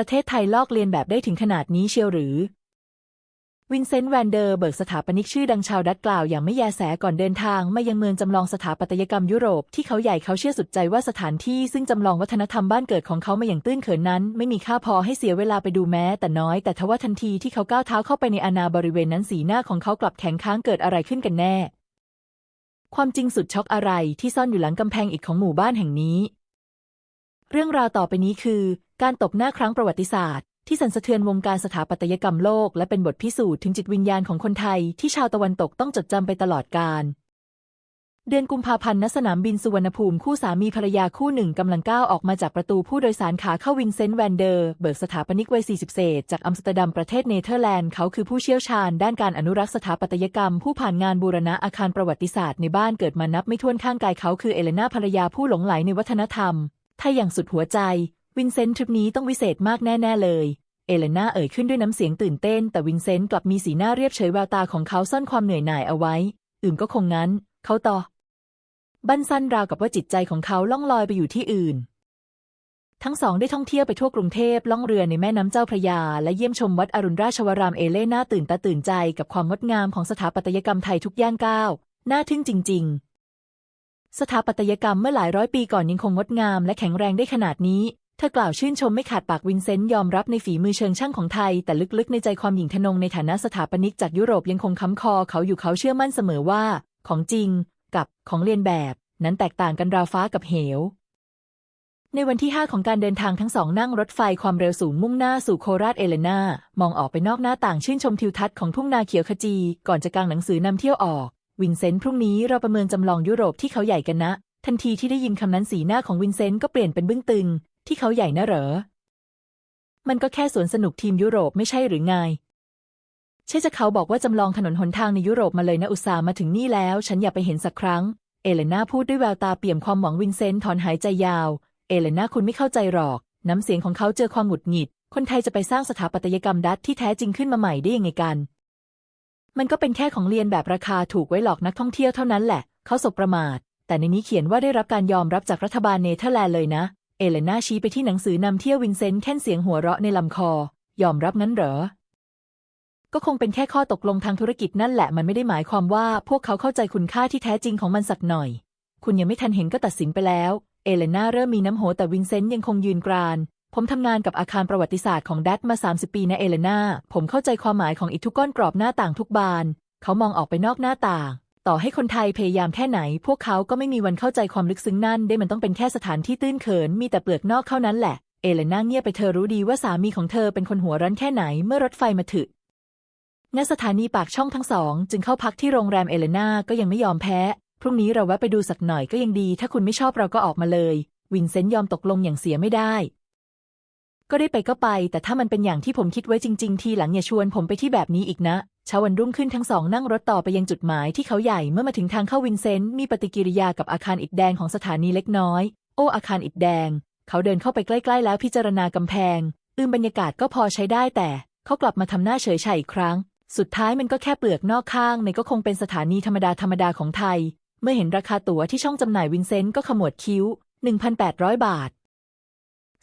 ประเทศไทยลอกเลียนแบบได้ถึงขนาดนี้เชียวหรือวินเซนต์แวนเดอร์เบิร์กสถาปนิกชื่อดังชาวดัตกล่าวอย่างไม่แยแสก่อนเดินทางมายังเมืองจำลองสถาปัตยกรรมยุโรปที่เขาใหญ่เขาเชื่อสุดใจว่าสถานที่ซึ่งจำลองวัฒนธรรมบ้านเกิดของเขามาอย่างตื้นเขินนั้น ไม่มีค่าพอให้เสียเวลาไปดูแม้ แต่น้อยแต่ทว่าทันทีที่เขาก้าวเท้าเข้าไปในอาณาบริเวณนั้นสีหน้าของเขากลับแข็งค้างเกิดอะไรขึ้นกันแน่ ความจริงสุดช็อกอะไรที่ซ่อนอยู่หลังกำแพงอิฐของหมู่บ้านแห่งนี้ เรื่องราวต่อไปนี้คือ การตบหน้าครั้งประวัติศาสตร์ ที่สั่นสะเทือนวงการสถาปัตยกรรมโลก และเป็นบทพิสูจน์ถึงจิตวิญญาณของคนไทยที่ชาวตะวันตกต้องจดจำไปตลอดกาลเดือนกุมภาพันธ์ณสนามบินสุวรรณภูมิคู่สามีภรรยาคู่หนึ่งกำลังก้าวออกมาจากประตูผู้โดยสารขาเข้าวินเซนต์แวนเดอร์เบิร์กสถาปนิกวัย 40 เศษ จากอัมสเตอร์ดัมประเทศเนเธอร์แลนด์เขาคือผู้เชี่ยวชาญด้านการอนุรักษ์สถาปัตยกรรม ผู้ผ่านงานบูรณะอาคารประวัติศาสตร์ในบ้านเกิดมานับไม่ถ้วนข้างกายเขาคือเอเลนาภรรยาผู้หลงไหลในวัฒนธรรม ไทยอย่างสุดหัวใจ วินเซนต์ทริปนี้ต้องวิเศษมากแน่ ๆ เลย เอเลน่าเอ่ยขึ้นด้วยน้ำเสียงตื่นเต้น แต่วินเซนต์กลับมีสีหน้าเรียบเฉยแววตาของเขาซ่อนความเหนื่อยหน่ายเอาไว้ อื่นก็คงงั้น เขาต่อ บันสั้นราวกับว่าจิตใจของเขาล่องลอยไปอยู่ที่อื่น ทั้งสองได้ท่องเที่ยวไปทั่วกรุงเทพล่องเรือในแม่น้ำเจ้าพระยา และเยี่ยมชมวัดอรุณราชวรามเอเลน่าตื่นตาตื่นใจกับความงดงามของสถาปัตยกรรมไทยทุกย่างก้าวน่าทึ่งจริง ๆ สถาปัตยกรรมเมื่อหลายร้อยปีก่อนยังคงงดงามและแข็งแรงได้ขนาดนี้ เธอกล่าวชื่นชมไม่ขาดปากวินเซนต์ยอมรับในฝีมือเชิงช่างของไทย แต่ลึกๆ ในใจความหยิ่งทนงในฐานะสถาปนิกจากยุโรปยังคงค้ำคอเขาอยู่เขาเชื่อมั่นเสมอว่า ของจริง กับของเลียนแบบ นั้นแตกต่างกันราวฟ้ากับเหว ในวันที่ 5 ของการเดินทางทั้งสองนั่งรถไฟความเร็วสูงมุ่งหน้าสู่โคราชเอเลนามองออกไปนอกหน้าต่างชื่นชมทิวทัศน์ของทุ่งนาเขียวขจี ก่อนจะกางหนังสือนำเที่ยวออก วินเซนต์พรุ่งนี้เราประเมินจำลองยุโรปที่เขาใหญ่กันนะ ทันทีที่ได้ยินคำนั้นสีหน้าของวินเซนต์ก็เปลี่ยนเป็นบึ้งตึง ที่เขาใหญ่นะเหรอ มันก็แค่สวนสนุกทีมยุโรปไม่ใช่หรือไง ใช่จะเขาบอกว่าจำลองถนนหนทางในยุโรปมาเลยนะอุตส่าห์มาถึงนี่แล้ว ฉันอยากไปเห็นสักครั้ง เอเลน่าพูดด้วยแววตาเปี่ยมความหวังวินเซนต์ถอนหายใจยาว เอเลน่าคุณไม่เข้าใจหรอก น้ำเสียงของเขาเจอความหงุดหงิด คนไทยจะไปสร้างสถาปัตยกรรมดัตที่แท้จริงขึ้นมาใหม่ได้ยังไงกัน มันก็เป็นแค่ของเรียนแบบราคาถูกไว้หลอกนักท่องเที่ยวเท่านั้นแหละ เขาสบประมาท แต่ในนี้เขียนว่าได้รับการยอมรับจากรัฐบาลเนเธอร์แลนด์เลยนะ เอเลน่าชี้ไปที่หนังสือนำเที่ยววินเซนต์แค่นเสียงหัวเราะในลำคอ ยอมรับงั้นเหรอ ก็คงเป็นแค่ข้อตกลงทางธุรกิจนั่นแหละ มันไม่ได้หมายความว่าพวกเขาเข้าใจคุณค่าที่แท้จริงของมันสักหน่อย คุณยังไม่ทันเห็นก็ตัดสินไปแล้ว เอเลน่าเริ่มมีน้ำโหแต่วินเซนต์ยังคงยืนกราน ผมทำงานกับอาคารประวัติศาสตร์ของดัตมา 30 ปีนะเอเลนา ผมเข้าใจความหมายของอิทุกก้อนกรอบหน้าต่างทุกบาน เขามองออกไปนอกหน้าต่าง ต่อให้คนไทยพยายามแค่ไหน พวกเขาก็ไม่มีวันเข้าใจความลึกซึ้งนั่น ได้มันต้องเป็นแค่สถานที่ตื้นเขิน มีแต่เปลือกนอกเท่านั้นแหละ เอเลนาเงียบไปเธอรู้ดีว่าสามีของเธอเป็นคนหัวรั้นแค่ไหนเมื่อรถไฟมาถึงณสถานีปากช่องทั้งสอง จึงเข้าพักที่โรงแรมเอเลนาก็ยังไม่ยอมแพ้ พรุ่งนี้เราแวะไปดูสักหน่อยก็ยังดี ถ้าคุณไม่ชอบเราก็ออกมาเลย วินเซนต์ยอมตกลงอย่างเสียไม่ได้ ก็ได้ไปก็ไป แต่ถ้ามันเป็นอย่างที่ผมคิดไว้จริง ๆ ทีหลังอย่าชวนผมไปที่แบบนี้อีกนะเช้าวันรุ่งขึ้นทั้งสองนั่งรถต่อไปยังจุดหมายที่เขาใหญ่เมื่อมาถึงทางเข้าวินเซนต์มีปฏิกิริยากับอาคารอิฐแดงของสถานีเล็กน้อย โอ้อาคารอิฐแดง เขาเดินเข้าไปใกล้ ๆ แล้วพิจารณากำแพงอืมบรรยากาศก็พอใช้ได้แต่เขากลับมาทำหน้าเฉยชาอีกครั้ง สุดท้ายมันก็แค่เปลือกนอกข้างในก็คงเป็นสถานีธรรมดาธรรมดาของไทย เมื่อเห็นราคาตั๋วที่ช่องจำหน่ายวินเซนต์ก็ขมวดคิ้ว 1,800 บาท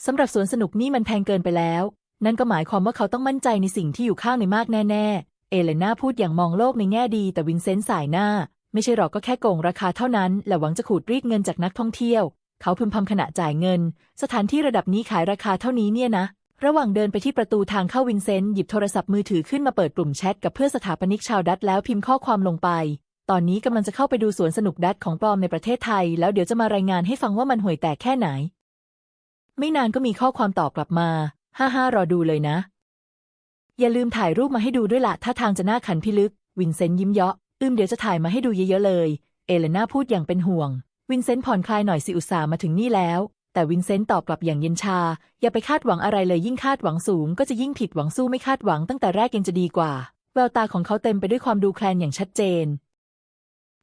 สำหรับสวนสนุกนี่มันแพงเกินไปแล้ว นั่นก็หมายความว่าเขาต้องมั่นใจในสิ่งที่อยู่ข้างในมากแน่ ๆ เอเลน่าพูดอย่างมองโลกในแง่ดี แต่วินเซนต์สายหน้า ไม่ใช่หรอกก็แค่โกงราคาเท่านั้น และหวังจะขูดรีดเงินจากนักท่องเที่ยว เขาพึมพำขณะจ่ายเงิน สถานที่ระดับนี้ขายราคาเท่านี้เนี่ยนะ ระหว่างเดินไปที่ประตูทางเข้าวินเซนต์หยิบโทรศัพท์มือถือขึ้นมาเปิดกลุ่มแชทกับเพื่อนสถาปนิกชาวดัตแล้วพิมพ์ข้อความลงไป ตอนนี้กำลังจะเข้าไปดูสวนสนุกดัตของปลอมในประเทศไทย แล้วเดี๋ยวจะมารายงานให้ฟังว่ามันห่วยแตกแค่ไหน ไม่นานก็มีข้อความตอบกลับมาฮ่าฮ่ารอดูเลยนะ อย่าลืมถ่ายรูปมาให้ดูด้วยละถ้าทางจะน่าขันพิลึก วินเซนต์ยิ้มเยาะ อืมเดี๋ยวจะถ่ายมาให้ดูเยอะๆเลย เอเลน่าพูดอย่างเป็นห่วง วินเซนต์ผ่อนคลายหน่อยสิอุตส่าห์มาถึงนี่แล้ว แต่วินเซนต์ตอบกลับอย่างเย็นชา อย่าไปคาดหวังอะไรเลยยิ่งคาดหวังสูง ก็จะยิ่งผิดหวังสู้ไม่คาดหวังตั้งแต่แรกยังจะดีกว่า แววตาของเขาเต็มไปด้วยความดูแคลนอย่างชัดเจน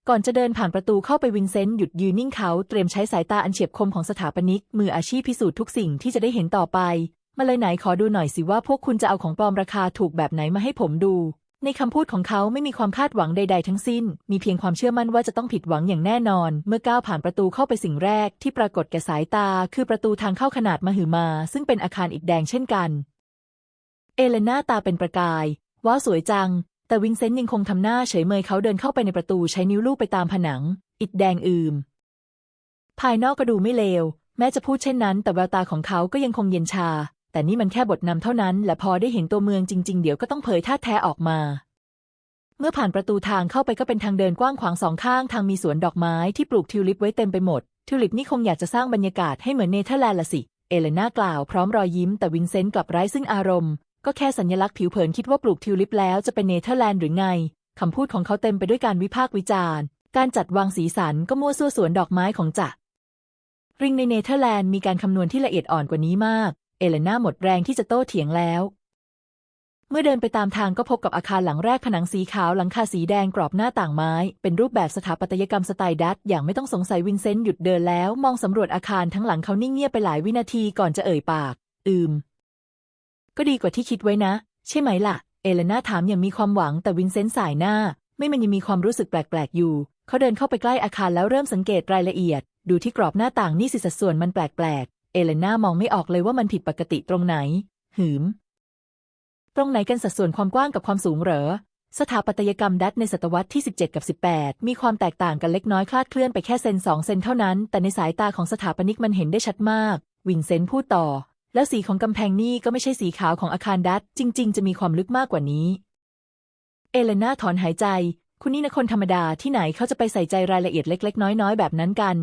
ก่อนจะเดินผ่านประตูเข้าไปวินเซนต์หยุดยืนนิ่งเขาเตรียมใช้สายตาอันเฉียบคมของสถาปนิก มืออาชีพพิสูจน์ทุกสิ่งที่จะได้เห็นต่อไป มาเลยไหนขอดูหน่อยสิว่าพวกคุณจะเอาของปลอมราคาถูกแบบไหนมาให้ผมดู ในคำพูดของเขาไม่มีความคาดหวังใด ๆ ทั้งสิ้น มีเพียงความเชื่อมั่นว่าจะต้องผิดหวังอย่างแน่นอน เมื่อก้าวผ่านประตูเข้าไปสิ่งแรกที่ปรากฏแก่สายตา คือประตูทางเข้าขนาดมหึมา ซึ่งเป็นอาคารอิฐแดงเช่นกัน เอเลนาตาเป็นประกายว้าวสวยจัง แต่วินเซนต์ยังคงทำหน้าเฉยเมยเขาเดินเข้าไปในประตูใช้นิ้วลูบไปตามผนัง อิฐแดงอืม ภายนอกก็ดูไม่เลว แม้จะพูดเช่นนั้น แต่แววตาของเขาก็ยังคงเย็นชา แต่นี่มันแค่บทนำเท่านั้น และพอได้เห็นตัวเมืองจริง ๆ เดี๋ยวก็ต้องเผยท่าแท้ออกมา เมื่อผ่านประตูทางเข้าไปก็เป็นทางเดินกว้างขวางสองข้างทางมีสวนดอกไม้ที่ปลูกทิวลิปไว้เต็มไปหมด ทิวลิปนี่คงอยากจะสร้างบรรยากาศให้เหมือนเนเธอร์แลนด์ละสิเอเลนากล่าวพร้อมรอยยิ้มแต่วินเซนต์กลับไร้ซึ่งอารมณ์ ก็แค่สัญลักษณ์ผิวเผินคิดว่าปลูกทิวลิปแล้วจะเป็นเนเธอร์แลนด์หรือไง คำพูดของเขาเต็มไปด้วยการวิพากษ์วิจารณ์ การจัดวางสีสันก็มั่วซั่วสวนดอกไม้ของจ่าริงในเนเธอร์แลนด์มีการคำนวณที่ละเอียดอ่อนกว่านี้มาก เอเลน่าหมดแรงที่จะโต้เถียงแล้ว เมื่อเดินไปตามทางก็พบกับอาคารหลังแรกผนังสีขาวหลังคาสีแดงกรอบหน้าต่างไม้ เป็นรูปแบบสถาปัตยกรรมสไตล์ดัตช์อย่างไม่ต้องสงสัยวินเซนต์หยุดเดินแล้ว มองสำรวจอาคารทั้งหลังเขานิ่งเงียบไปหลายวินาทีก่อนจะเอ่ยปาก อืม ก็ดีกว่าที่คิดไว้นะ ใช่ไหมล่ะ เอเลนาถามอย่างมีความหวังแต่วินเซนต์สายหน้า ไม่มันยังมีความรู้สึกแปลกๆอยู่ เขาเดินเข้าไปใกล้อาคารแล้วเริ่มสังเกตรายละเอียด ดูที่กรอบหน้าต่างนี่สิสัดส่วนมันแปลกๆ เอเลนามองไม่ออกเลยว่ามันผิดปกติตรงไหน หืม ตรงไหนกันสัดส่วนความกว้างกับความสูงเหรอ สถาปัตยกรรมดัตในศตวรรษที่ 17 กับ 18 มีความแตกต่างกันเล็กน้อยคลาดเคลื่อนไปแค่เซนสองเซนเท่านั้น แต่ในสายตาของสถาปนิกมันเห็นได้ชัดมาก วินเซนต์พูดต่อ แล้วสีของกำแพงนี่ก็ไม่ใช่สีขาวของอาคารดัตจริง ๆ จะมีความลึกมากกว่านี้ เอเลนาถอนหายใจ คุณนี่นะคนธรรมดาที่ไหนเขาจะไปใส่ใจรายละเอียดเล็ก ๆ น้อยๆ แบบนั้นกัน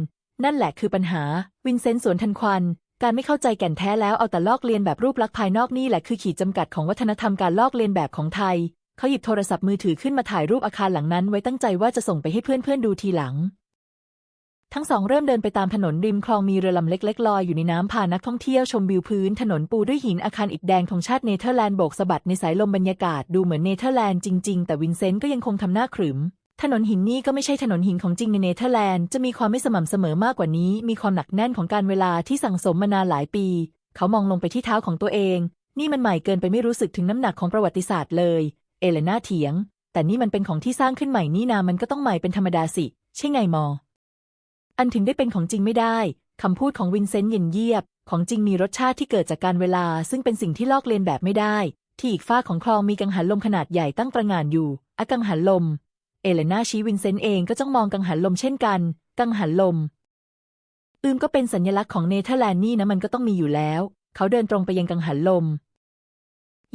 นั่นแหละคือปัญหา วินเซนต์สวนทันควัน การไม่เข้าใจแก่นแท้แล้วเอาแต่ลอกเลียนแบบรูปลักษณ์ภายนอกนี่แหละคือขีดจำกัดของวัฒนธรรมการลอกเลียนแบบของไทย เขาหยิบโทรศัพท์มือถือขึ้นมาถ่ายรูปอาคารหลังนั้น ไว้ตั้งใจว่าจะส่งไปให้เพื่อนๆดูทีหลัง ทั้งสองเริ่มเดินไปตามถนนริมคลองมีเรือลำเล็กๆลอยอยู่ในน้ำพานักท่องเที่ยวชมวิวพื้นถนนปูด้วยหินอาคารอิฐแดงธงชาติเนเธอร์แลนด์โบกสะบัดในสายลมบรรยากาศดูเหมือนเนเธอร์แลนด์จริงๆ แต่วินเซนต์ก็ยังคงทำหน้าขรึม ถนนหินนี่ก็ไม่ใช่ถนนหินของจริงในเนเธอร์แลนด์จะมีความไม่สม่ำเสมอมากกว่านี้ มีความหนักแน่นของการเวลาที่สั่งสมมานานหลายปี เขามองลงไปที่เท้าของตัวเอง นี่มันใหม่เกินไปไม่รู้สึกถึงน้ำหนักของประวัติศาสตร์เลย เอเลนาเถียง แต่นี่มันเป็นของที่สร้างขึ้นใหม่นี่นามันก็ต้องใหม่เป็นธรรมดาสิ ใช่ไงมอ อันถึงได้เป็นของจริงไม่ได้คำพูดของวินเซนต์เย็นเยียบ ของจริงมีรสชาติที่เกิดจากการเวลา ซึ่งเป็นสิ่งที่ลอกเลียนแบบไม่ได้ ที่อีกฝ้าของคลองมีกังหันลมขนาดใหญ่ตั้งประงานอยู่อะกังหันลม เอเลนาชี้วินเซนต์เองก็จ้องมองกังหันลมเช่นกัน กังหันลม อืมก็เป็นสัญลักษณ์ของเนเธอร์แลนด์นี่นะมันก็ต้องมีอยู่แล้ว เขาเดินตรงไปยังกังหันลม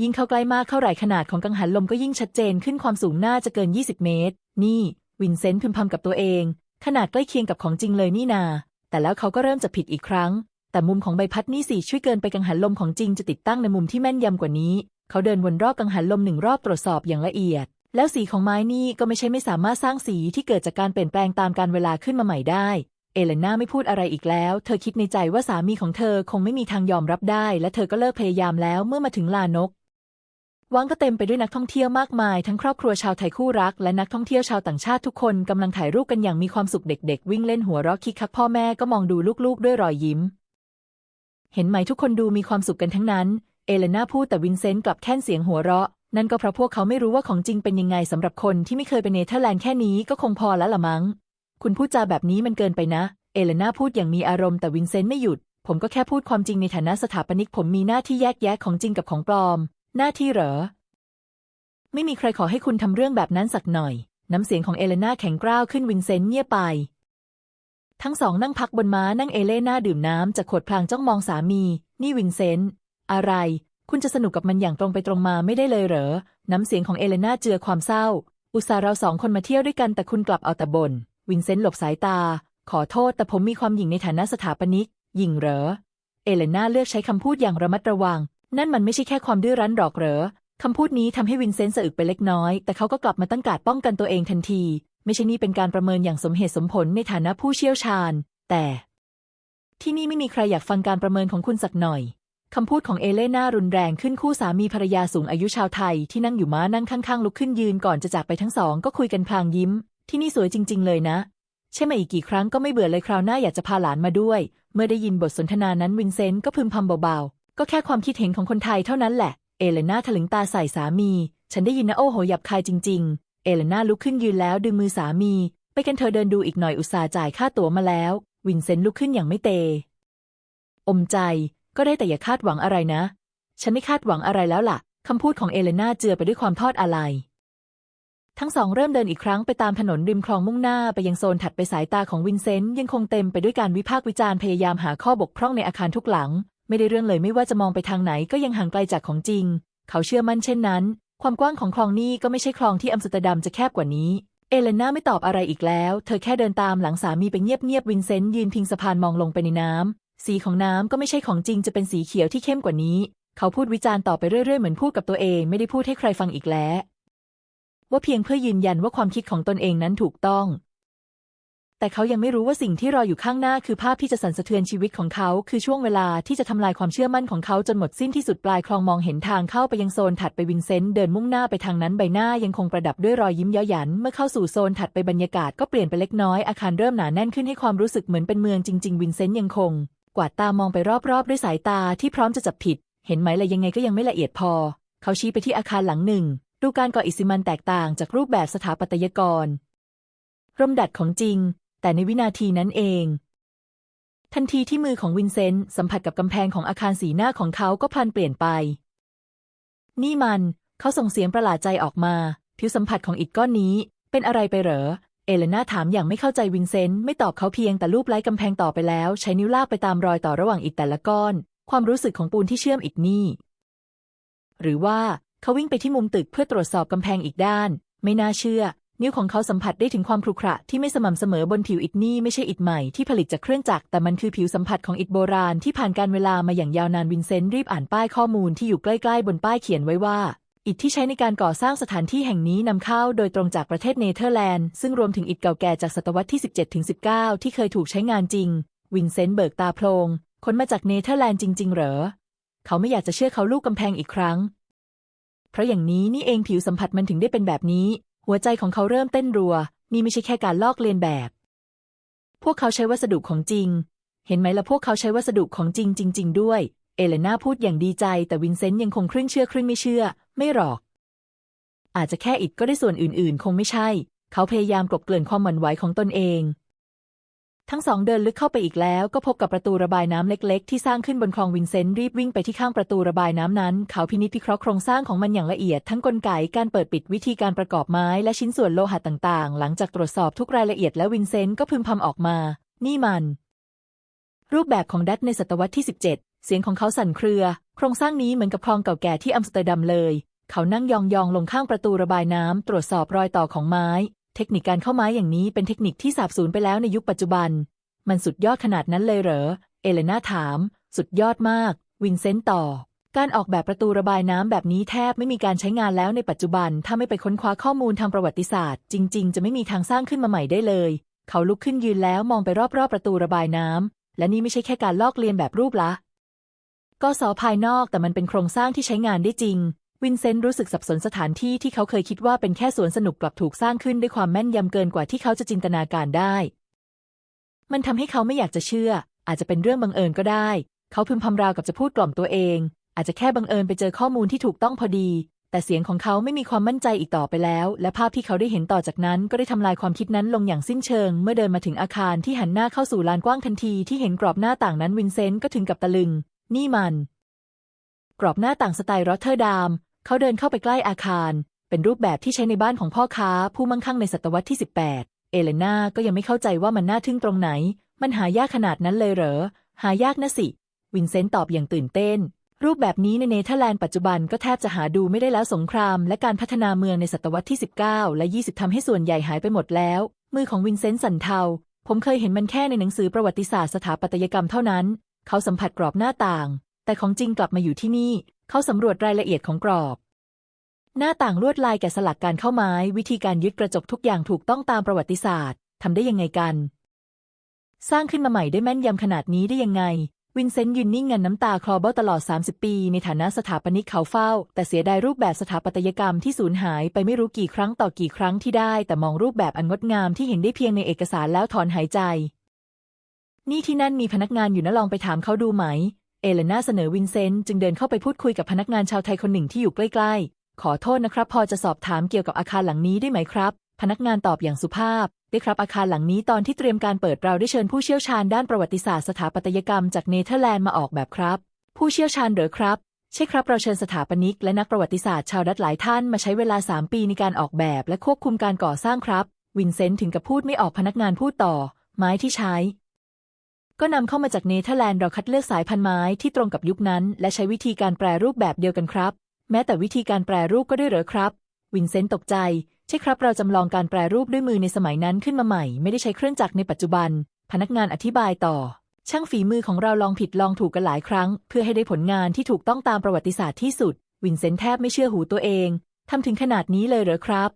ยิ่งเข้าใกล้มากเท่าไหร่ขนาดของกังหันลมก็ยิ่งชัดเจนขึ้นความสูงน่าจะเกิน 20 เมตร นี่ วินเซนต์พึมพำกับตัวเอง ขนาดใกล้เคียงกับของจริงเลยนี่นา แต่แล้วเขาก็เริ่มจะผิดอีกครั้ง แต่มุมของใบพัดนี่สิช่วยเกินไปกังหันลมของจริงจะติดตั้งในมุมที่แม่นยำกว่านี้ เขาเดินวนรอบกังหันลมหนึ่งรอบตรวจสอบอย่างละเอียด แล้วสีของไม้นี่ก็ไม่ใช่ไม่สามารถสร้างสีที่เกิดจากการเปลี่ยนแปลงตามการเวลาขึ้นมาใหม่ได้ เอเลน่าไม่พูดอะไรอีกแล้ว เธอคิดในใจว่าสามีของเธอคงไม่มีทางยอมรับได้ และเธอก็เลิกพยายามแล้วเมื่อมาถึงลานก วังก็เต็มไปด้วยนักท่องเที่ยวมากมาย ทั้งครอบครัวชาวไทยคู่รัก และนักท่องเที่ยวชาวต่างชาติทุกคนกำลังถ่ายรูปกันอย่างมีความสุขเด็กๆ วิ่งเล่นหัวเราะคิกคักพ่อแม่ก็มองดูลูกๆ ด้วยรอยยิ้ม เห็นไหมทุกคนดูมีความสุขกันทั้งนั้น เอเลนาพูดแต่วินเซนต์กลับแค่นเสียงหัวเราะ นั่นก็เพราะพวกเขาไม่รู้ว่าของจริงเป็นยังไงสำหรับคนที่ไม่เคยไปเนเธอร์แลนด์แค่นี้ก็คงพอแล้วละมั้ง คุณพูดจาแบบนี้มันเกินไปนะ เอเลนาพูดอย่างมีอารมณ์แต่วินเซนต์ไม่หยุด ผมก็แค่พูดความจริงในฐานะสถาปนิกผมมีหน้าที่แยกแยะของจริงกับของปลอม หน้าที่เหรอ ไม่มีใครขอให้คุณทำเรื่องแบบนั้นสักหน่อย น้ำเสียงของเอเลนาแข็งกร้าวขึ้นวินเซนต์เงียบไป ทั้งสองนั่งพักบนม้านั่งเอเลนาดื่มน้ำจากขวดพลางจ้องมองสามี นี่วินเซนต์อะไร คุณจะสนุกกับมันอย่างตรงไปตรงมาไม่ได้เลยเหรอ น้ำเสียงของเอเลนาเจือความเศร้า อุตส่าห์เราสองคนมาเที่ยวด้วยกันแต่คุณกลับเอาแต่บน่นวินเซนต์หลบสายตา ขอโทษแต่ผมมีความหยิ่งในฐานะสถาปนิกหยิ่งเหรอ เอเลนาเลือกใช้คำพูดอย่างระมัดระวัง นั่นมันไม่ใช่แค่ความดื้อรั้นหรอกเหรอคำพูดนี้ทำให้วินเซนต์สะอึกไปเล็กน้อย แต่เขาก็กลับมาตั้งการป้องกันตัวเองทันที ไม่ใช่นี่เป็นการประเมินอย่างสมเหตุสมผลในฐานะผู้เชี่ยวชาญ แต่ ที่นี่ไม่มีใครอยากฟังการประเมินของคุณสักหน่อยคำพูดของเอเลน่ารุนแรงขึ้นคู่สามีภรรยาสูงอายุชาวไทย ที่นั่งอยู่ม้านั่งข้างๆลุกขึ้นยืนก่อนจะจากไปทั้งสอง ก็คุยกันพลางยิ้ม ที่นี่สวยจริง ๆ เลยนะ ใช่ไหมอีกกี่ครั้งก็ไม่เบื่อเลยคราวหน้าอยากจะพาหลานมาด้วย เมื่อได้ยินบทสนทนานั้นวินเซนต์ก็พึมพำเบาๆ ก็แค่ความคิดเห็นของคนไทยเท่านั้นแหละ เอเลน่าถลึงตาใส่สามี ฉันได้ยินนะโอ้โหหยับคายจริง ๆ เอเลน่าลุกขึ้นยืนแล้วดึงมือสามี ไปกันเธอเดินดูอีกหน่อยอุตส่าห์จ่ายค่าตั๋วมาแล้ว วินเซนต์ลุกขึ้นอย่างไม่เต อมใจ ก็ได้แต่อย่าคาดหวังอะไรนะ ฉันไม่คาดหวังอะไรแล้วล่ะคำพูดของเอเลน่าเจือไปด้วยความทอดอาลัยทั้งสองเริ่มเดินอีกครั้งไปตามถนนริมคลองมุ่งหน้าไปยังโซนถัดไปสายตาของวินเซนต์ยังคงเต็มไปด้วยการวิพากษ์วิจารณ์พยายามหาข้อบกพร่องในอาคารทุกหลัง ไม่ได้เรื่องเลยไม่ว่าจะมองไปทางไหนก็ยังห่างไกลจากของจริง เขาเชื่อมั่นเช่นนั้น ความกว้างของคลองนี้ก็ไม่ใช่คลองที่อัมสเตอร์ดัมจะแคบกว่านี้ เอเลน่าไม่ตอบอะไรอีกแล้ว เธอแค่เดินตามหลังสามีไปเงียบๆวินเซนต์ยืนพิงสะพานมองลงไปในน้ำสีของน้ำก็ไม่ใช่ของจริงจะเป็นสีเขียวที่เข้มกว่านี้ เขาพูดวิจารณ์ต่อไปเรื่อยๆเหมือนพูดกับตัวเอง ไม่ได้พูดให้ใครฟังอีกแล้ว ว่าเพียงเพื่อยืนยันว่าความคิดของตนเองนั้นถูกต้อง แต่เขายังไม่รู้ว่าสิ่งที่รออยู่ข้างหน้าคือภาพที่จะสั่นสะเทือนชีวิตของเขา คือช่วงเวลาที่จะทำลายความเชื่อมั่นของเขาจนหมดสิ้นที่สุดปลายคลองมองเห็นทางเข้าไปยังโซนถัดไปวินเซนต์เดินมุ่งหน้าไปทางนั้นใบหน้ายังคงประดับด้วยรอยยิ้มเย้าหยัน เมื่อเข้าสู่โซนถัดไปบรรยากาศก็เปลี่ยนไปเล็กน้อยอาคารเริ่มหนาแน่นขึ้นให้ความรู้สึกเหมือนเป็นเมืองจริง ๆ วินเซนต์ยังคง กวาดตามองไปรอบๆด้วยสายตาที่พร้อมจะจับผิด เห็นไหมล่ะยังไงก็ยังไม่ละเอียดพอ เขาชี้ไปที่อาคารหลังหนึ่งดูการก่ออิฐซิมันแตกต่างจากรูปแบบสถาปัตยกรร่มดัดของจริง แต่ในวินาทีนั้นเอง ทันทีที่มือของวินเซนต์สัมผัสกับกำแพงของอาคารสีหน้าของเขาก็พลันเปลี่ยนไป นี่มัน เขาส่งเสียงประหลาดใจออกมา ผิวสัมผัสของอิฐก้อนนี้ เป็นอะไรไปเหรอ เอเลนาถามอย่างไม่เข้าใจวินเซนต์ไม่ตอบเขาเพียงแต่ลูบไล้กำแพงต่อไปแล้ว ใช้นิ้วลากไปตามรอยต่อระหว่างอิฐแต่ละก้อน ความรู้สึกของปูนที่เชื่อมอิฐนี่ หรือว่าเขาวิ่งไปที่มุมตึกเพื่อตรวจสอบกำแพงอีกด้าน ไม่น่าเชื่อ นิ้วของเขาสัมผัสได้ถึงความครุขระที่ไม่สม่ำเสมอบนผิวอิฐนี่ไม่ใช่อิฐใหม่ที่ผลิตจากเครื่องจักรแต่มันคือผิวสัมผัสของอิฐโบราณที่ผ่านการเวลามาอย่างยาวนานวินเซนต์รีบอ่านป้ายข้อมูลที่อยู่ใกล้ๆ บนป้ายเขียนไว้ว่า อิฐที่ใช้ในการก่อสร้างสถานที่แห่งนี้นำเข้าโดยตรงจากประเทศเนเธอร์แลนด์ซึ่งรวมถึงอิฐเก่าแก่จากศตวรรษที่ 17-19 ที่เคยถูกใช้งานจริง วินเซนต์เบิกตาโพลงคนมาจากเนเธอร์แลนด์จริง ๆ เหรอ เขาไม่อยากจะเชื่อเขาลูกกำแพงอีกครั้ง เพราะอย่างนี้นี่เองผิวสัมผัสมันถึงได้เป็นแบบนี้ หัวใจของเขาเริ่มเต้นรัว นี่ไม่ใช่แค่การลอกเลียนแบบ พวกเขาใช้วัสดุของจริง เห็นไหมล่ะพวกเขาใช้วัสดุของจริงจริง ๆ ด้วย เอเลน่าพูดอย่างดีใจแต่วินเซนต์ยังคงครึ่งเชื่อครึ่งไม่เชื่อ ไม่หรอก อาจจะแค่อิดก็ได้ส่วนอื่น ๆ คงไม่ใช่ เขาพยายามกลบเกลื่อนความหวั่นไหวของตนเอง ทั้งสองเดินลึกเข้าไปอีกแล้วก็พบกับประตูระบายน้ำเล็กๆ ที่สร้างขึ้นบนคลองวินเซนต์รีบวิ่งไปที่ข้างประตูระบายน้ำนั้น เขาพินิจพิเคราะห์โครงสร้างของมันอย่างละเอียด ทั้งกลไกการเปิดปิดวิธีการประกอบไม้และชิ้นส่วนโลหะต่างๆ หลังจากตรวจสอบทุกรายละเอียดแล้ววินเซนต์ก็พึมพำออกมา นี่มัน รูปแบบของดัตในศตวรรษที่ 17 เสียงของเขาสั่นเครือ โครงสร้างนี้เหมือนกับคลองเก่าแก่ที่อัมสเตอร์ดัมเลย เขานั่งยองๆลงข้างประตูระบายน้ำตรวจสอบรอยต่อของไม้ เทคนิคการเข้าไม้อย่างนี้เป็นเทคนิคที่สาบสูญไปแล้วในยุคปัจจุบัน มันสุดยอดขนาดนั้นเลยเหรอ เอเลนาถาม สุดยอดมาก วินเซนต์ต่อ การออกแบบประตูระบายน้ำแบบนี้แทบไม่มีการใช้งานแล้วในปัจจุบัน ถ้าไม่ไปค้นคว้าข้อมูลทางประวัติศาสตร์ จริง ๆ จะไม่มีทางสร้างขึ้นมาใหม่ได้เลย เขาลุกขึ้นยืนแล้วมองไปรอบๆประตูระบายน้ำและนี่ไม่ใช่แค่การลอกเลียนแบบรูปละก็สอภายนอกแต่มันเป็นโครงสร้างที่ใช้งานได้จริง วินเซนต์รู้สึกสับสนสถานที่ที่เขาเคยคิดว่าเป็นแค่สวนสนุกกลับถูกสร้างขึ้นด้วยความแม่นยำเกินกว่าที่เขาจะจินตนาการได้ มันทำให้เขาไม่อยากจะเชื่อ อาจจะเป็นเรื่องบังเอิญก็ได้ เขาพึมพำราวกับจะพูดกล่อมตัวเอง อาจจะแค่บังเอิญไปเจอข้อมูลที่ถูกต้องพอดี แต่เสียงของเขาไม่มีความมั่นใจอีกต่อไปแล้ว และภาพที่เขาได้เห็นต่อจากนั้น ก็ได้ทำลายความคิดนั้นลงอย่างสิ้นเชิง เมื่อเดินมาถึงอาคารที่หันหน้าเข้าสู่ลานกว้างทันทีที่เห็นกรอบหน้าต่างนั้นวินเซนต์ก็ถึงกับตะลึง นี่มัน กรอบหน้าต่างสไตล์รอเทอร์ดาม เขาเดินเข้าไปใกล้อาคาร เป็นรูปแบบที่ใช้ในบ้านของพ่อค้าผู้มั่งคั่งในศตวรรษที่ 18 เอเลน่าก็ยังไม่เข้าใจว่ามันน่าทึ่งตรงไหน มันหายากขนาดนั้นเลยเหรอ หายากนะสิ วินเซนต์ตอบอย่างตื่นเต้น รูปแบบนี้ในเนเธอร์แลนด์ปัจจุบันก็แทบจะหาดูไม่ได้แล้วสงคราม และการพัฒนาเมืองในศตวรรษที่ 19 และ 20ทำให้ส่วนใหญ่หายไปหมดแล้ว มือของวินเซนต์สั่นเทา ผมเคยเห็นมันแค่ในหนังสือประวัติศาสตร์สถาปัตยกรรมเท่านั้น เขาสัมผัสกรอบหน้าต่าง แต่ของจริงกลับมาอยู่ที่นี่ เขาสำรวจรายละเอียดของกรอบ หน้าต่างลวดลายแกะสลักการเข้าไม้ วิธีการยึดกระจกทุกอย่างถูกต้องตามประวัติศาสตร์ทำได้ยังไงกัน สร้างขึ้นมาใหม่ได้แม่นยำขนาดนี้ได้ยังไง วินเซนต์ยืนนิ่งเงันน้ำตาคลอเบ้าตลอด 30 ปี ในฐานะสถาปนิกเขาเฝ้า แต่เสียดายรูปแบบสถาปัตยกรรมที่สูญหายไปไม่รู้กี่ครั้งต่อกี่ครั้งที่ได้ แต่มองรูปแบบอันงดงามที่เห็นได้เพียงในเอกสารแล้วถอนหายใจนี่ที่นั่นมีพนักงานอยู่นะลองไปถามเขาดูไหม เอเลนาเสนอวินเซนต์จึงเดินเข้าไปพูดคุยกับพนักงานชาวไทยคนหนึ่งที่อยู่ใกล้ ๆ ขอโทษนะครับ พอจะสอบถามเกี่ยวกับอาคารหลังนี้ได้ไหมครับ พนักงานตอบอย่างสุภาพ ได้ครับอาคารหลังนี้ตอนที่เตรียมการเปิดเราได้เชิญผู้เชี่ยวชาญด้านประวัติศาสตร์สถาปัตยกรรมจากเนเธอร์แลนด์มาออกแบบครับ ผู้เชี่ยวชาญเหรอครับ ใช่ครับเราเชิญสถาปนิกและนักประวัติศาสตร์ชาวดัตหลายท่านมาใช้เวลา 3 ปีในการออกแบบและควบคุมการก่อสร้างครับ วินเซนต์ถึงกับพูดไม่ออกพนักงานพูดต่อ ไม้ที่ใช้ ก็นำเข้ามาจากเนเธอร์แลนด์เราคัดเลือกสายพันธุ์ไม้ที่ตรงกับยุคนั้น และใช้วิธีการแปรรูปแบบเดียวกันครับ แม้แต่วิธีการแปรรูปก็ด้วยเหรอครับ วินเซนต์ตกใจ ใช่ครับเราจำลองการแปรรูปด้วยมือในสมัยนั้นขึ้นมาใหม่ ไม่ได้ใช้เครื่องจักรในปัจจุบัน พนักงานอธิบายต่อ ช่างฝีมือของเราลองผิดลองถูกกันหลายครั้ง เพื่อให้ได้ผลงานที่ถูกต้องตามประวัติศาสตร์ที่สุด วินเซนต์แทบไม่เชื่อหูตัวเองทำถึงขนาดนี้เลยเหรอครับ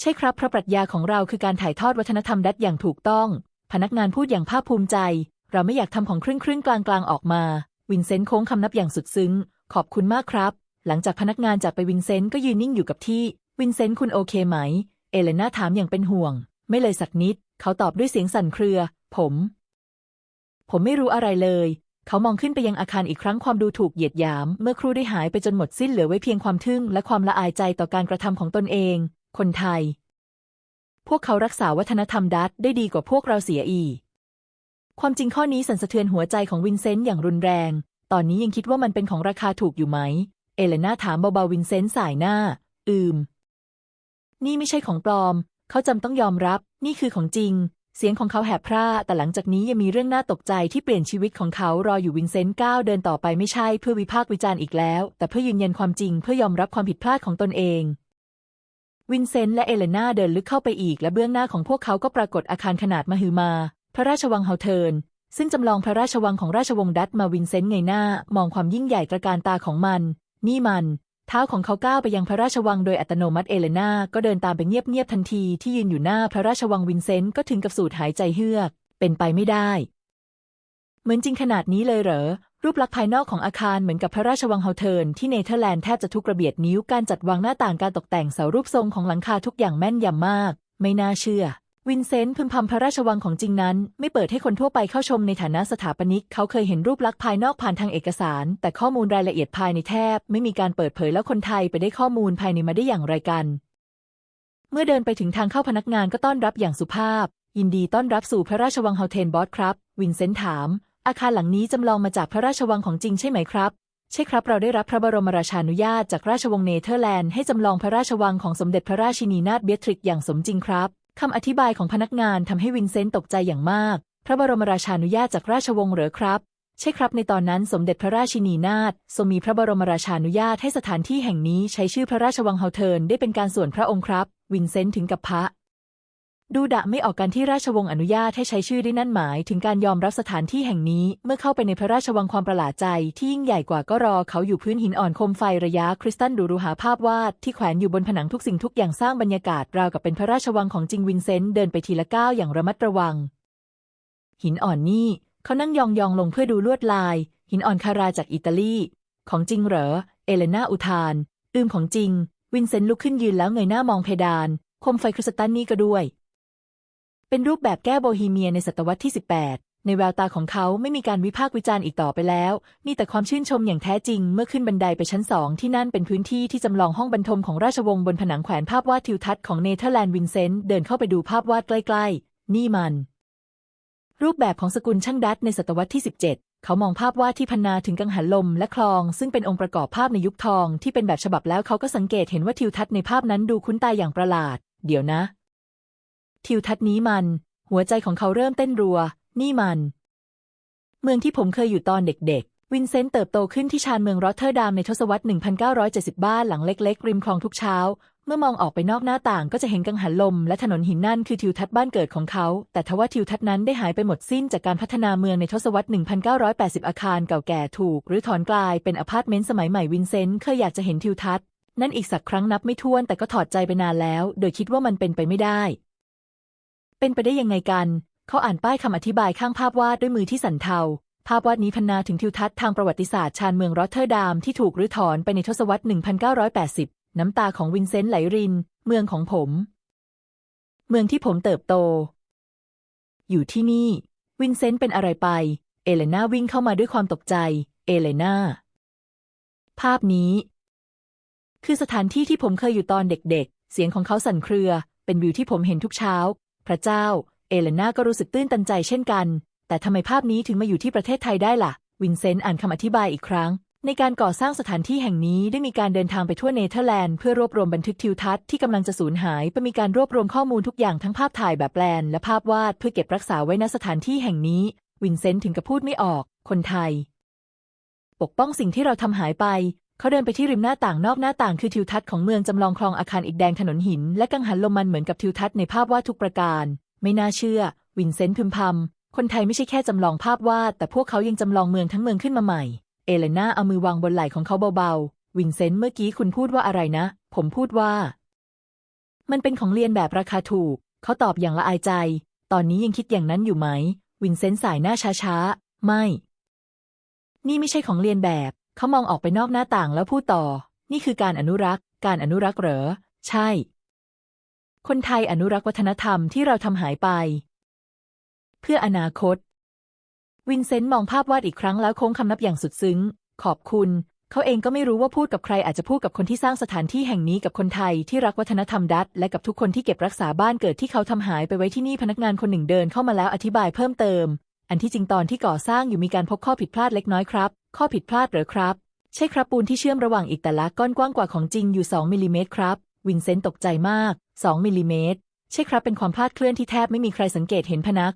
ใช่ครับพระปรัชญาของเราคือการถ่ายทอดวัฒนธรรมดัตอย่างถูกต้อง พนักงานพูดอย่างภาคภูมิใจ เราไม่อยากทำของครึ่งครึ่งกลางกลางออกมา วินเซนต์โค้งคำนับอย่างสุดซึ้ง ขอบคุณมากครับ หลังจากพนักงานจากไปวินเซนต์ก็ยืนนิ่งอยู่กับที่ วินเซนต์คุณโอเคไหม เอเลน่าถามอย่างเป็นห่วง ไม่เลยสักนิด เขาตอบด้วยเสียงสั่นเครือ ผม ผมไม่รู้อะไรเลย เขามองขึ้นไปยังอาคารอีกครั้งความดูถูกเหยียดหยาม เมื่อครู่ได้หายไปจนหมดสิ้นเหลือไว้เพียงความทึ่งและความละอายใจต่อการกระทำของตนเอง คนไทย พวกเขารักษาวัฒนธรรมดัตได้ดีกว่าพวกเราเสียอีก ความจริงข้อนี้สั่นสะเทือนหัวใจของวินเซนต์อย่างรุนแรง ตอนนี้ยังคิดว่ามันเป็นของราคาถูกอยู่ไหม เอเลนาถามเบาๆวินเซนต์สายหน้า อืม นี่ไม่ใช่ของปลอม เขาจำต้องยอมรับ นี่คือของจริง เสียงของเขาแหบพร่า แต่หลังจากนี้ยังมีเรื่องน่าตกใจที่เปลี่ยนชีวิตของเขารออยู่วินเซนต์ก้าวเดินต่อไปไม่ใช่เพื่อวิพากษ์วิจารณ์อีกแล้ว แต่เพื่อยืนยันความจริงเพื่อยอมรับความผิดพลาดของตนเอง วินเซนต์และเอเลนาเดินลึกเข้าไปอีกและเบื้องหน้าของพวกเขาก็ปรากฏอาคารขนาดมหึมา พระราชวังเฮาเทิร์นซึ่งจำลองพระราชวังของราชวงศ์ดัตมาวินเซนต์เงยหน้า มองความยิ่งใหญ่ตระการตาของมัน นี่มัน เท้าของเขาก้าวไปยังพระราชวังโดยอัตโนมัติเอเลนาก็เดินตามไปเงียบๆทันทีที่ยืนอยู่หน้าพระราชวังวินเซนต์ก็ถึงกับสูดหายใจเฮือก เป็นไปไม่ได้ เหมือนจริงขนาดนี้เลยเหรอ รูปลักษณ์ภายนอกของอาคารเหมือนกับพระราชวังเฮาเทิร์นที่เนเธอร์แลนด์แทบจะทุกระเบียดนิ้วการจัดวางหน้าต่างการตกแต่งเสารูปทรงของหลังคาทุกอย่างแม่นยำมาก ไม่น่าเชื่อ วินเซนต์พึมพำพระราชวังของจริงนั้น ไม่เปิดให้คนทั่วไปเข้าชมในฐานะสถาปนิก เขาเคยเห็นรูปลักษณ์ภายนอกผ่านทางเอกสาร แต่ข้อมูลรายละเอียดภายในแทบ ไม่มีการเปิดเผยแล้วคนไทยไปได้ข้อมูลภายในมาได้อย่างไรกัน เมื่อเดินไปถึงทางเข้าพนักงานก็ต้อนรับอย่างสุภาพ ยินดีต้อนรับสู่พระราชวังเฮาเทนบอสครับ วินเซนต์ถาม อาคารหลังนี้จำลองมาจากพระราชวังของจริงใช่ไหมครับ ใช่ครับเราได้รับพระบรมราชานุญาตจากราชวงศ์เนเธอร์แลนด์ให้จำลองพระราชวังของสมเด็จพระราชินีนาถเบียทริกอย่างสมจริงครับคำอธิบายของพนักงานทำให้วินเซนต์ตกใจอย่างมาก พระบรมราชานุญาตจากราชวงศ์เหรอครับใช่ครับในตอนนั้นสมเด็จพระราชินีนาถทรงมีพระบรมราชานุญาตให้สถานที่แห่งนี้ใช้ชื่อพระราชวังเฮาเทิร์นได้เป็นการส่วนพระองค์ครับ วินเซนต์ถึงกับพระ ดูดะไม่ออกการที่ราชวงศ์อนุญาตให้ใช้ชื่อได้นั่นหมาย ถึงการยอมรับสถานที่แห่งนี้ เมื่อเข้าไปในพระราชวังความประหลาดใจ ที่ยิ่งใหญ่กว่าก็รอเขาอยู่พื้นหินอ่อนคมไฟระยะคริสตัลดูรูหาภาพวาดที่แขวนอยู่บนผนังทุกสิ่งทุกอย่างสร้างบรรยากาศราวกับเป็นพระราชวังของจริงวินเซนต์เดินไปทีละก้าวอย่างระมัดระวัง หินอ่อนนี่ เขานั่งยองๆลงเพื่อดูลวดลาย หินอ่อนคาราจากอิตาลี ของจริงเหรอ เอเลนาอุทาน อืมของจริง วินเซนต์ลุกขึ้นยืนแล้วเงยหน้ามองเพดาน คมไฟคริสตัลนี่ก็ด้วย เป็นรูปแบบแก้โบฮีเมียในศตวรรษที่ 18 ในแววตาของเขาไม่มีการวิพากษ์วิจารณ์อีกต่อไปแล้ว มีแต่ความชื่นชมอย่างแท้จริง เมื่อขึ้นบันไดไปชั้นสองที่นั่นเป็นพื้นที่ที่จำลองห้องบรรทมของราชวงศ์บนผนังแขวนภาพวาดทิวทัศน์ของเนเธอร์แลนด์วินเซนต์เดินเข้าไปดูภาพวาดใกล้ๆ นี่มัน รูปแบบของสกุลช่างดัตในศตวรรษที่ 17เขามองภาพวาดที่พันนาถึงกังหันลมและคลอง ซึ่งเป็นองค์ประกอบภาพในยุคทองที่เป็นแบบฉบับแล้วเขาก็สังเกตเห็นว่าทิวทัศน์ในภาพนั้นดูคุ้นตาอย่างประหลาด เดี๋ยวนะ ทิวทัศน์นี้มัน หัวใจของเขาเริ่มเต้นรัว นี่มัน เมืองที่ผมเคยอยู่ตอนเด็กๆ วินเซนต์เติบโตขึ้นที่ชานเมืองรอเทอร์ดัมในทศวรรษ 1970 บ้านหลังเล็ก ๆ ริมคลองทุกเช้า เมื่อมองออกไปนอกหน้าต่างก็จะเห็นกังหันลม และถนนหินนั่นคือทิวทัศน์บ้านเกิดของเขา แต่ทว่าทิวทัศน์นั้นได้หายไปหมดสิ้นจากการพัฒนาเมืองในทศวรรษ 1980 อาคารเก่าแก่ถูก หรือถอนกลายเป็นอพาร์ตเมนต์สมัยใหม่วินเซนต์เคยอยากจะเห็นทิวทัศน์นั่นอีกสักครั้งนับไม่ถ้วนแต่ก็ถอดใจไปนานแล้ว โดยคิดว่ามันเป็นไปไม่ได้ เป็นไปได้ยังไงกัน เขาอ่านป้ายคำอธิบายข้างภาพวาดด้วยมือที่สั่นเทา ภาพวาดนี้พรรณนาถึงทิวทัศน์ทางประวัติศาสตร์ชานเมืองรอตเทอร์ดัมที่ถูกรื้อถอนไปในทศวรรษ 1980 น้ำตาของวินเซนต์ไหลริน เมืองของผม เมืองที่ผมเติบโต อยู่ที่นี่ วินเซนต์เป็นอะไรไป เอเลนาวิ่งเข้ามาด้วยความตกใจ เอเลนาภาพนี้ คือสถานที่ที่ผมเคยอยู่ตอนเด็กๆ เสียงของเขาสั่นเครือ เป็นวิวที่ผมเห็นทุกเช้า พระเจ้า เอเลนาก็รู้สึกตื้นตันใจเช่นกัน แต่ทำไมภาพนี้ถึงมาอยู่ที่ประเทศไทยได้ล่ะ วินเซนต์อ่านคำอธิบายอีกครั้ง ในการก่อสร้างสถานที่แห่งนี้ได้มีการเดินทางไปทั่วเนเธอร์แลนด์เพื่อรวบรวมบันทึกทิวทัศน์ที่กำลังจะสูญหายไปมีการรวบรวมข้อมูลทุกอย่างทั้งภาพถ่ายแบบแปลน และภาพวาดเพื่อเก็บรักษาไว้ณสถานที่แห่งนี้ วินเซนต์ถึงกับพูดไม่ออก คนไทย ปกป้องสิ่งที่เราทำหายไป เขาเดินไปที่ริมหน้าต่างนอกหน้าต่างคือทิวทัศน์ของเมืองจำลองคลองอาคารอิฐแดงถนนหิน และกังหันลมมันเหมือนกับทิวทัศน์ในภาพวาดทุกประการ ไม่น่าเชื่อ วินเซนต์พึมพำคนไทยไม่ใช่แค่จำลองภาพวาดแต่พวกเขายังจำลองเมืองทั้งเมืองขึ้นมาใหม่ เอเลน่าเอามือวางบนไหล่ของเขาเบาๆ วินเซนต์เมื่อกี้คุณพูดว่าอะไรนะ ผมพูดว่า มันเป็นของเรียนแบบราคาถูก เขาตอบอย่างละอายใจ ตอนนี้ยังคิดอย่างนั้นอยู่ไหม วินเซนต์สายหน้าช้าๆ ไม่ นี่ไม่ใช่ของเรียนแบบ เขามองออกไปนอกหน้าต่างแล้วพูดต่อ นี่คือการอนุรักษ์ การอนุรักษ์เหรอ ใช่ คนไทยอนุรักษ์วัฒนธรรมที่เราทำหายไป เพื่ออนาคต วินเซนต์มองภาพวาดอีกครั้งแล้วโค้งคำนับอย่างสุดซึ้ง ขอบคุณ เขาเองก็ไม่รู้ว่าพูดกับใครอาจจะพูดกับคนที่สร้างสถานที่แห่งนี้กับคนไทยที่รักวัฒนธรรมดัตและกับทุกคนที่เก็บรักษาบ้านเกิดที่เขาทำหายไปไว้ที่นี่พนักงานคนหนึ่งเดินเข้ามาแล้วอธิบายเพิ่มเติมอันที่จริงตอนที่ก่อสร้างอยู่มีการพบข้อผิดพลาดเล็กน้อยครับ ข้อผิดพลาดเหรอครับ ใช่ครับปูนที่เชื่อมระหว่างอิฐแต่ละก้อนกว้างกว่าของจริงอยู่ 2มิลลิเมตรครับ วินเซนต์ตกใจมาก 2มิลลิเมตรใช่ครับเป็นความพลาดเคลื่อนที่แทบไม่มีใครสังเกตเห็นพนัก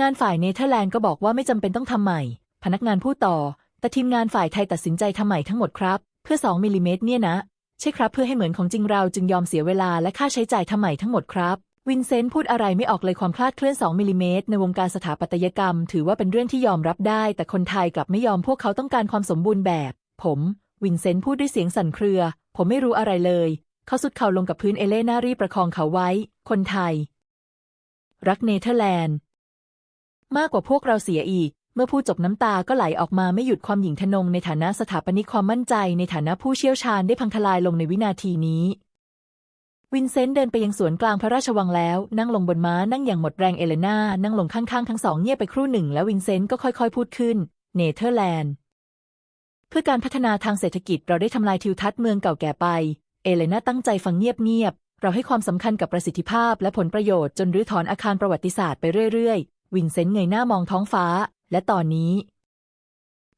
งานฝ่ายเนเธอร์แลนด์ก็บอกว่าไม่จำเป็นต้องทำใหม่ พนักงานพูดต่อ แต่ทีมงานฝ่ายไทยตัดสินใจทำใหม่ทั้งหมดครับ เพื่อ 2มิลลิเมตรเนี่ยนะ ใช่ครับเพื่อให้เหมือนของจริงเราจึงยอมเสียเวลาและค่าใช้จ่ายทำใหม่ทั้งหมดครับ วินเซนต์พูดอะไรไม่ออกเลยความคลาดเคลื่อน 2มิลลิเมตรในวงการสถาปัตยกรรม ถือว่าเป็นเรื่องที่ยอมรับได้ แต่คนไทยกลับไม่ยอมพวกเขาต้องการความสมบูรณ์แบบ ผม วินเซนต์พูดด้วยเสียงสั่นเครือ ผมไม่รู้อะไรเลย เขาสุดเข่าลงกับพื้นเอเลน่ารีประคองเขาไว้ คนไทย รักเนเธอร์แลนด์ มากกว่าพวกเราเสียอีก เมื่อพูดจบน้ำตาก็ไหลออกมาไม่หยุดความหญิงทนงในฐานะสถาปนิกความมั่นใจ ในฐานะผู้เชี่ยวชาญได้พังทลายลงในวินาทีนี้ วินเซนต์เดินไปยังสวนกลางพระราชวังแล้ว นั่งลงบนม้านั่งอย่างหมดแรงเอเลนานั่งลงข้างๆ ทั้งสองเงียบไปครู่หนึ่ง แล้ววินเซนต์ก็ค่อยๆ พูดขึ้น เนเธอร์แลนด์ เพื่อการพัฒนาทางเศรษฐกิจเราได้ทำลายทิวทัศน์เมืองเก่าแก่ไป เอเลนาตั้งใจฟังเงียบๆเราให้ความสำคัญกับประสิทธิภาพและผลประโยชน์จนรื้อถอนอาคารประวัติศาสตร์ไปเรื่อยๆ วินเซนต์เงยหน้ามองท้องฟ้า และตอนนี้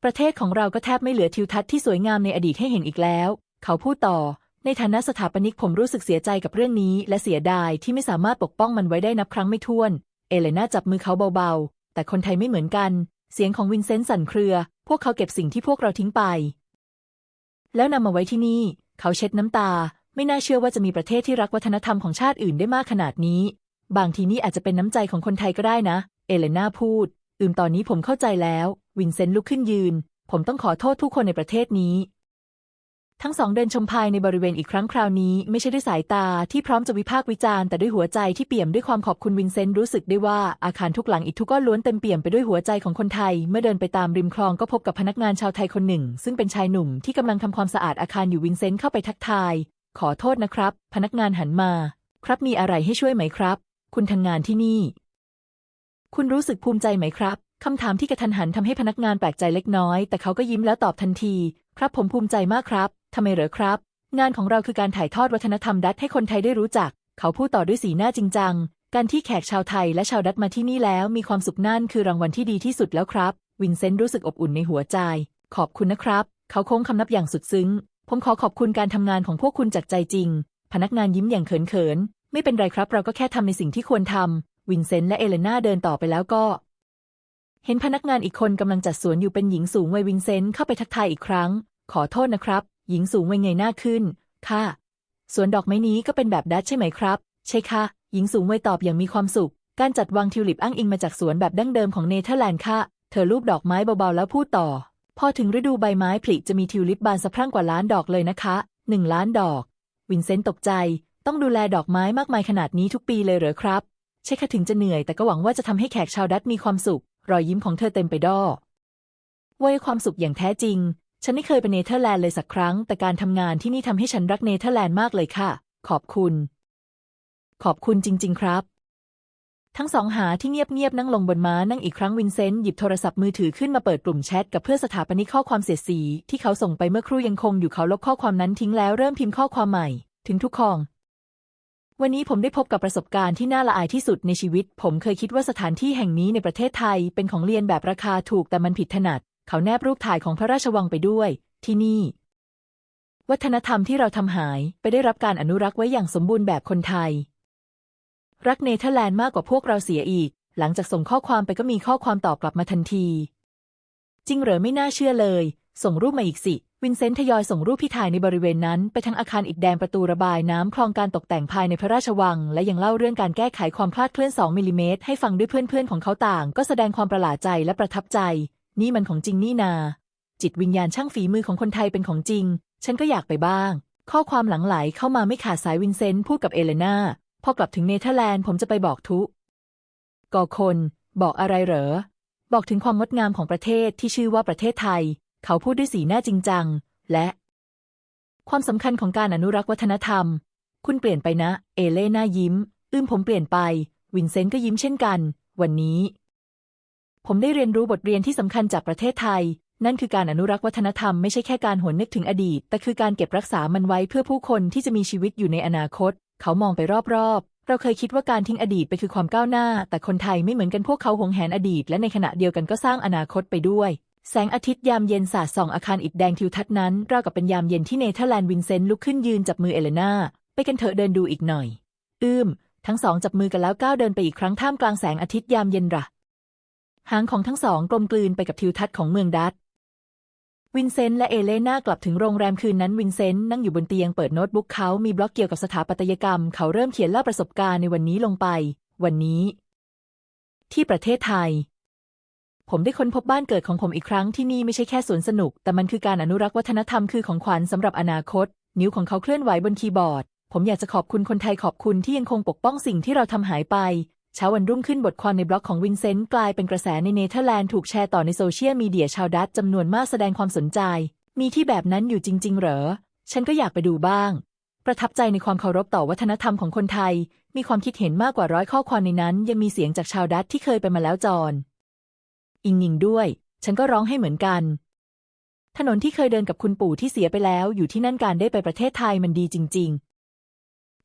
ประเทศของเราก็แทบไม่เหลือทิวทัศน์ที่สวยงามในอดีตให้เห็นอีกแล้ว เขาพูดต่อ ในฐานะสถาปนิกผมรู้สึกเสียใจกับเรื่องนี้ และเสียดายที่ไม่สามารถปกป้องมันไว้ได้นับครั้งไม่ถ้วน เอเลน่าจับมือเขาเบาๆ แต่คนไทยไม่เหมือนกัน เสียงของวินเซนต์สั่นเครือ พวกเขาเก็บสิ่งที่พวกเราทิ้งไป แล้วนำมาไว้ที่นี่ เขาเช็ดน้ำตา ไม่น่าเชื่อว่าจะมีประเทศที่รักวัฒนธรรมของชาติอื่นได้มากขนาดนี้ บางทีนี่อาจจะเป็นน้ำใจของคนไทยก็ได้นะ เอเลน่าพูด อืมตอนนี้ผมเข้าใจแล้ว วินเซนต์ลุกขึ้นยืน ผมต้องขอโทษทุกคนในประเทศนี้ ทั้งสองเดินชมภายในบริเวณอีกครั้งคราวนี้ไม่ใช่ด้วยสายตาที่พร้อมจะวิพากษ์วิจารณ์แต่ด้วยหัวใจที่เปี่ยมด้วยความขอบคุณวินเซนต์รู้สึกได้ว่าอาคารทุกหลังอีกทุกก้อนล้วนเต็มเปี่ยมไปด้วยหัวใจของคนไทย เมื่อเดินไปตามริมคลองก็พบกับพนักงานชาวไทยคนหนึ่ง ซึ่งเป็นชายหนุ่มที่กำลังทำความสะอาดอาคารอยู่วินเซนต์เข้าไปทักทาย ขอโทษนะครับ พนักงานหันมา ครับมีอะไรให้ช่วยไหมครับ คุณทำงานที่นี่ คุณรู้สึกภูมิใจไหมครับคำถามที่กระทันหันทำให้พนักงานแปลกใจเล็กน้อย แต่เขาก็ยิ้มแล้วตอบทันที ครับผมภูมิใจมากครับ ทำไมเหรอครับ งานของเราคือการถ่ายทอดวัฒนธรรมดัตช์ให้คนไทยได้รู้จัก เขาพูดต่อด้วยสีหน้าจริงจัง การที่แขกชาวไทยและชาวดัตช์มาที่นี่แล้ว มีความสุขนั่นคือรางวัลที่ดีที่สุดแล้วครับ วินเซนต์รู้สึกอบอุ่นในหัวใจ ขอบคุณนะครับ เขาโค้งคำนับอย่างสุดซึ้ง ผมขอขอบคุณการทำงานของพวกคุณจากใจจริง พนักงานยิ้มอย่างเขินๆ ไม่เป็นไรครับ เราก็แค่ทำในสิ่งที่ควรทำวินเซนต์และเอเลนาเดินต่อไปแล้วก็เห็นพนักงานอีกคนกำลังจัดสวนอยู่เป็นหญิงสูงวัยวินเซนต์เข้าไปทักทายอีกครั้ง ขอโทษนะครับ หญิงสูงวัยเงยหน้าขึ้น ค่ะ สวนดอกไม้นี้ก็เป็นแบบดัตช์ใช่ไหมครับ ใช่ค่ะ หญิงสูงวัยตอบอย่างมีความสุข การจัดวางทิวลิปอ้างอิงมาจากสวนแบบดั้งเดิมของเนเธอร์แลนด์ค่ะ เธอลูบดอกไม้เบาๆแล้วพูดต่อ พอถึงฤดูใบไม้ผลิจะมีทิวลิปบานสะพรั่งกว่าล้านดอกเลยนะคะหนึ่งล้านดอก วินเซนต์ตกใจ ต้องดูแลดอกไม้มากมายขนาดนี้ทุกปีเลยเหรอครับ ใช่ค่ะถึงจะเหนื่อยแต่ก็หวังว่าจะทำให้แขกชาวดัตมีความสุข รอยยิ้มของเธอเต็มไปด้วยวัยความสุขอย่างแท้จริง ฉันไม่เคยไปเนเธอร์แลนด์เลยสักครั้ง แต่การทำงานที่นี่ทำให้ฉันรักเนเธอร์แลนด์มากเลยค่ะ ขอบคุณ ขอบคุณจริง ๆ ครับ ทั้งสองหาที่เงียบๆนั่งลงบนม้านั่งอีกครั้งวินเซนต์หยิบโทรศัพท์มือถือขึ้นมาเปิดกลุ่มแชทกับเพื่อสถาปนิกข้อความเสียสี ที่เขาส่งไปเมื่อครู่ยังคงอยู่เขาลบข้อความนั้นทิ้งแล้วเริ่มพิมพ์ข้อความใหม่ ถึงทุกคองวันนี้ผมได้พบกับประสบการณ์ที่น่าละอายที่สุดในชีวิต ผมเคยคิดว่าสถานที่แห่งนี้ในประเทศไทยเป็นของเรียนแบบราคาถูกแต่มันผิดถนัด เขาแนบรูปถ่ายของพระราชวังไปด้วย ที่นี่ วัฒนธรรมที่เราทำหายไปได้รับการอนุรักษ์ไว้อย่างสมบูรณ์แบบคนไทย รักเนเธอร์แลนด์มากกว่าพวกเราเสียอีก หลังจากส่งข้อความไปก็มีข้อความตอบกลับมาทันที จริงเหรอไม่น่าเชื่อเลย ส่งรูปมาอีกสิ วินเซนต์ทยอยส่งรูปที่ถ่ายในบริเวณนั้น ไปทั้งอาคารอิฐแดงประตูระบายน้ำคลองการตกแต่งภายในพระราชวัง และยังเล่าเรื่องการแก้ไขความคลาดเคลื่อน 2มิลลิเมตรให้ฟังด้วยเพื่อนๆของเขาต่าง ก็แสดงความประหลาดใจและประทับใจ นี่มันของจริงนี่นา จิตวิญญาณช่างฝีมือของคนไทยเป็นของจริง ฉันก็อยากไปบ้าง ข้อความหลังไหลเข้ามาไม่ขาดสายวินเซนต์พูดกับเอเลนาพอกลับถึงเนเธอร์แลนด์ผมจะไปบอกทุกอคน บอกอะไรเหรอ บอกถึงความงดงามของประเทศที่ชื่อว่าประเทศไทย เขาพูดด้วยสีหน้าจริงจัง และ ความสำคัญของการอนุรักษ์วัฒนธรรม คุณเปลี่ยนไปนะ เอเลนายิ้ม อืมผมเปลี่ยนไป วินเซนต์ก็ยิ้มเช่นกัน วันนี้ ผมได้เรียนรู้บทเรียนที่สำคัญจากประเทศไทย นั่นคือการอนุรักษ์วัฒนธรรมไม่ใช่แค่การหวนนึกถึงอดีต แต่คือการเก็บรักษามันไว้เพื่อผู้คนที่จะมีชีวิตอยู่ในอนาคต เขามองไปรอบๆ เราเคยคิดว่าการทิ้งอดีตไปคือความก้าวหน้า แต่คนไทยไม่เหมือนกันพวกเขาหวงแหนอดีต และในขณะเดียวกันก็สร้างอนาคตไปด้วยแสงอาทิตย์ยามเย็นสาดส่องอาคารอิฐแดงทิวทัศน์นั้นราวกับเป็นยามเย็นที่เนเธอร์แลนด์วินเซนต์ลุกขึ้นยืนจับมือเอเลนาไปกันเถอะเดินดูอีกหน่อย อืม ทั้งสองจับมือกันแล้วก้าวเดินไปอีกครั้งท่ามกลางแสงอาทิตย์ยามเย็นระ หางของทั้งสองกลมกลืนไปกับทิวทัศน์ของเมืองดัตวินเซนต์และเอเลนากลับถึงโรงแรมคืนนั้นวินเซนต์นั่งอยู่บนเตียงเปิดโน้ตบุ๊กเขามีบล็อกเกี่ยวกับสถาปัตยกรรม เขาเริ่มเขียนเล่าประสบการณ์ในวันนี้ลงไป วันนี้ ที่ประเทศไทย ผมได้ค้นพบบ้านเกิดของผมอีกครั้งที่นี่ไม่ใช่แค่สวนสนุก แต่มันคือการอนุรักษ์วัฒนธรรมคือของขวัญสำหรับอนาคต นิ้วของเขาเคลื่อนไหวบนคีย์บอร์ด ผมอยากจะขอบคุณคนไทยขอบคุณที่ยังคงปกป้องสิ่งที่เราทำหายไป เช้าวันรุ่งขึ้นบทความในบล็อกของวินเซนต์กลายเป็นกระแสในเนเธอร์แลนด์ถูกแชร์ต่อในโซเชียลมีเดียชาวดัตจำนวนมากแสดงความสนใจ มีที่แบบนั้นอยู่จริง ๆ เหรอ ฉันก็อยากไปดูบ้าง ประทับใจในความเคารพต่อวัฒนธรรมของคนไทย มีความคิดเห็นมากกว่าร้อยข้อความในนั้น ยังมีเสียงจากชาวดัตที่เคยไปมาแล้วจอนอิงนิงด้วย ฉันก็ร้องให้เหมือนกัน ถนนที่เคยเดินกับคุณปู่ที่เสียไปแล้ว อยู่ที่นั่นการได้ไปประเทศไทยมันดีจริง ๆ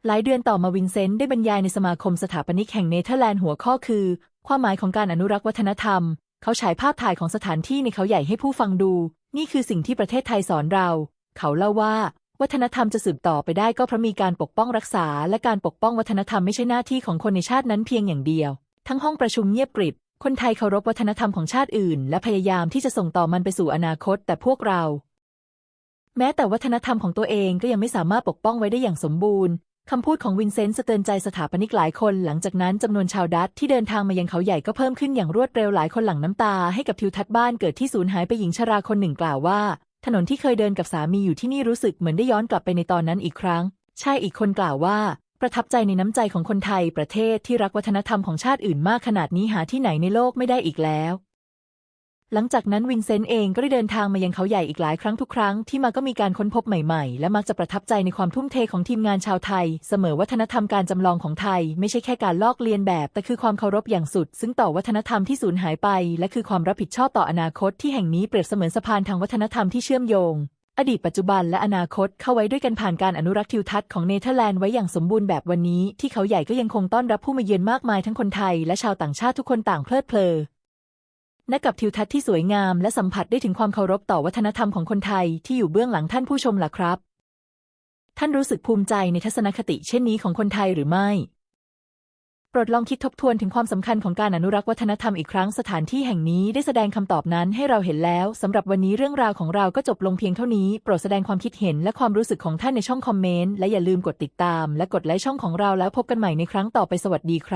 หลายเดือนต่อมาวินเซนต์ได้บรรยายในสมาคมสถาปนิกแห่งเนเธอร์แลนด์หัวข้อคือ ความหมายของการอนุรักษ์วัฒนธรรม เขาฉายภาพถ่ายของสถานที่ในเขาใหญ่ให้ผู้ฟังดู นี่คือสิ่งที่ประเทศไทยสอนเรา เขาเล่าว่า วัฒนธรรมจะสืบต่อไปได้ก็เพราะมีการปกป้องรักษา และการปกป้องวัฒนธรรมไม่ใช่หน้าที่ของคนในชาตินั้นเพียงอย่างเดียว ทั้งห้องประชุมเงียบกริบ คนไทยเคารพวัฒนธรรมของชาติอื่น และพยายามที่จะส่งต่อมันไปสู่อนาคต แต่พวกเรา แม้แต่วัฒนธรรมของตัวเองก็ยังไม่สามารถปกป้องไว้ได้อย่างสมบูรณ์ คำพูดของวินเซนต์สะเตือนใจสถาปนิกหลายคน หลังจากนั้นจำนวนชาวดัตที่เดินทางมายังเขาใหญ่ก็เพิ่มขึ้นอย่างรวดเร็วหลายคนหลั่งน้ำตาให้กับทิวทัศน์บ้านเกิดที่สูญหายไปหญิงชราคนหนึ่งกล่าวว่า ถนนที่เคยเดินกับสามีอยู่ที่นี่รู้สึกเหมือนได้ย้อนกลับไปในตอนนั้นอีกครั้ง ใชายอีกคนกล่าวว่า ประทับใจในน้ำใจของคนไทยประเทศที่รักวัฒนธรรมของชาติอื่นมากขนาดนี้หาที่ไหนในโลกไม่ได้อีกแล้ว หลังจากนั้นวินเซนต์เองก็ได้เดินทางมายังเขาใหญ่อีกหลายครั้งทุกครั้งที่มาก็มีการค้นพบใหม่ๆ และมักจะประทับใจในความทุ่มเทของทีมงานชาวไทย เสมอวัฒนธรรมการจำลองของไทย ไม่ใช่แค่การลอกเลียนแบบ แต่คือความเคารพอย่างสุด ซึ่งต่อวัฒนธรรมที่สูญหายไป และคือความรับผิดชอบต่ออนาคตที่แห่งนี้เปรียบเสมือนสะพานทางวัฒนธรรมที่เชื่อมโยงอดีตปัจจุบันและอนาคตเข้าไว้ด้วยกันผ่านการอนุรักษ์ทิวทัศน์ของเนเธอร์แลนด์ไว้อย่างสมบูรณ์แบบวันนี้ ที่เขาใหญ่ก็ยังคงต้อนรับผู้มาเยือนมากมายทั้งคนไทยและชาวต่างชาติทุกคนต่างเพลิดเพลิน นกับทิวทัศน์ที่สวยงามและสัมผัสได้ถึงความเคารพต่อวัฒนธรรมของคนไทยที่อยู่เบื้องหลังท่านผู้ชมล่ะครับ ท่านรู้สึกภูมิใจในทัศนคติเช่นนี้ของคนไทยหรือไม่โปรดลองคิดทบทวนถึงความสำคัญของการอนุรักษ์วัฒนธรรมอีกครั้งสถานที่แห่งนี้ได้แสดงคำตอบนั้นให้เราเห็นแล้วสำหรับวันนี้เรื่องราวของเราก็จบลงเพียงเท่านี้ โปรดแสดงความคิดเห็นและความรู้สึกของท่านในช่องคอมเมนต์และอย่าลืมกดติดตาม และกดไลค์ช่องของเราแล้วพบกันใหม่ในครั้งต่อไปสวัสดีครับ